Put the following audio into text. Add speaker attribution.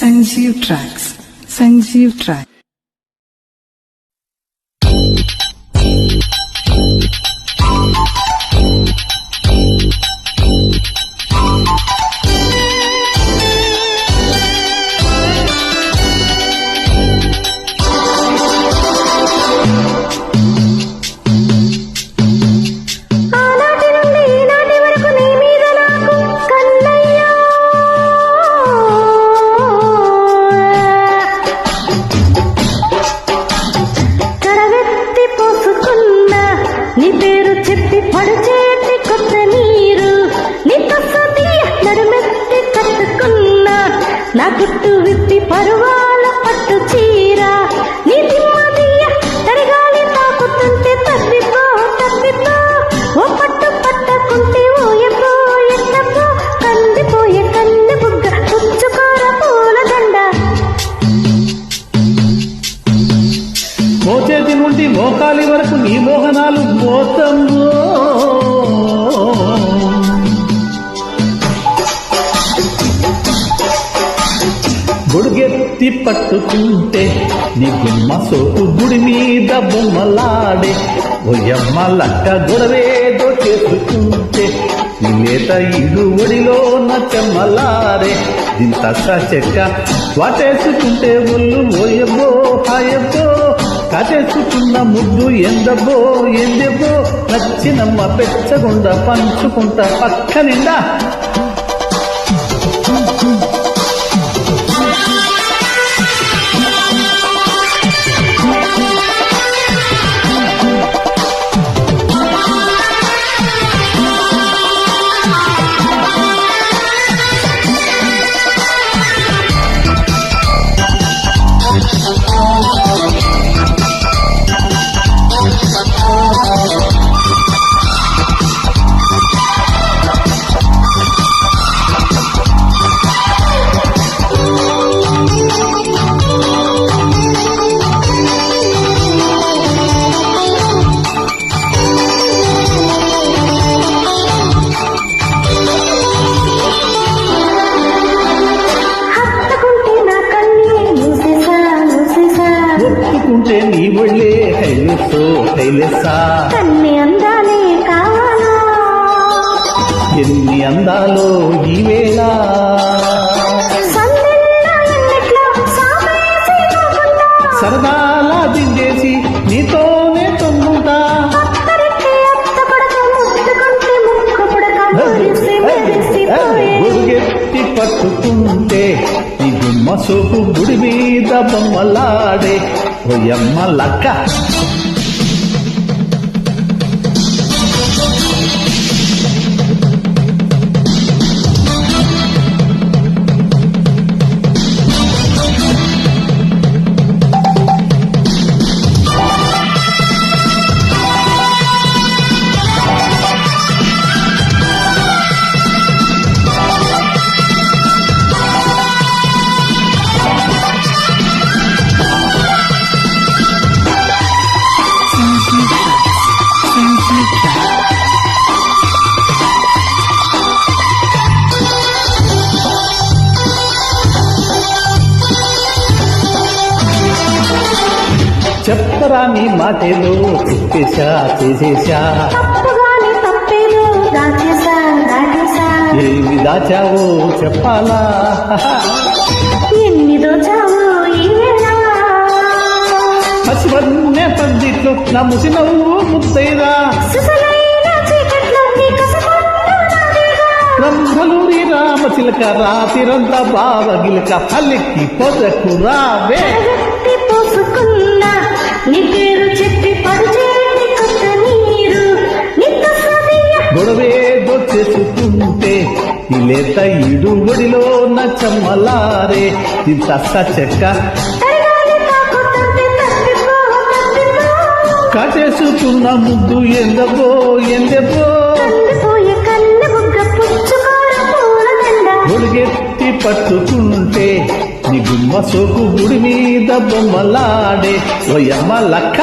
Speaker 1: Sanjeev Tracks. Sanjeev Tracks.
Speaker 2: నీ పేరు చెప్పి పడిచేటి కొత్త నీరు. నీ నడుమెత్తి కట్టుకున్న. నా గుట్టు విప్పి
Speaker 3: పరువా మోకాలి వరకు నీ మోహనాలు మోతము గొడుగెత్తి పట్టుకుంటే నీ గుమ్మ సోపు గుడి మీద బొమ్మలాడే. ఒయ్యమ్మ లక్క గొడవేదో చేసుకుంటే నీ లేత ఇడు ఒడిలో నచ్చమ్మలారే ఇంత చెక్క వాటేసుకుంటే ఒళ్ళు ఓయబో హాయబ్బో కాటేసుకున్న ముద్దు ఎందబ్బో ఎందెబ్బో నచ్చినమ్మ పెచ్చగుండ పంచుకుంటా. పక్క నిండా
Speaker 2: పడక ముట్టుకుంటే ముక్కు పుడక మురిసి మెరిసి పోయే
Speaker 3: గురుగెత్తి పట్టుకుంటే నీ గుమ్మ సోపు గుడి మీద బొమ్మలాడే ఓయమ్మ లక్క. చెప్పరా నీ మాటేదో చెప్పేశా చేసేశా. ఏమి దాచావో చెప్పాలా?
Speaker 2: ఎన్ని దోచావు
Speaker 3: పసివన్నే పందిట్లో నా ముసి నవ్వు ముద్దైదా
Speaker 2: సుసలైన చీకట్లో నీ కసపట్టు నాదేగా.
Speaker 3: రంభలూరి రామచిలక రాతిరంతా బావగిలక పల్లెక్కి పొదకు రావే. చేసుకుంటే ఈ లేత ఇడు ఒడిలో నచ్చమ్మలారే ఇంత చెక్క. కాటేసుకున్న ముద్దు ఎందబో ఎందెబో
Speaker 2: కందిపోయే
Speaker 3: గొడుగెత్తి పట్టుకుంటే నీ గుమ్మ సోకు గుడి మీద బొమ్మలాడే ఓయమ్మ లక్క.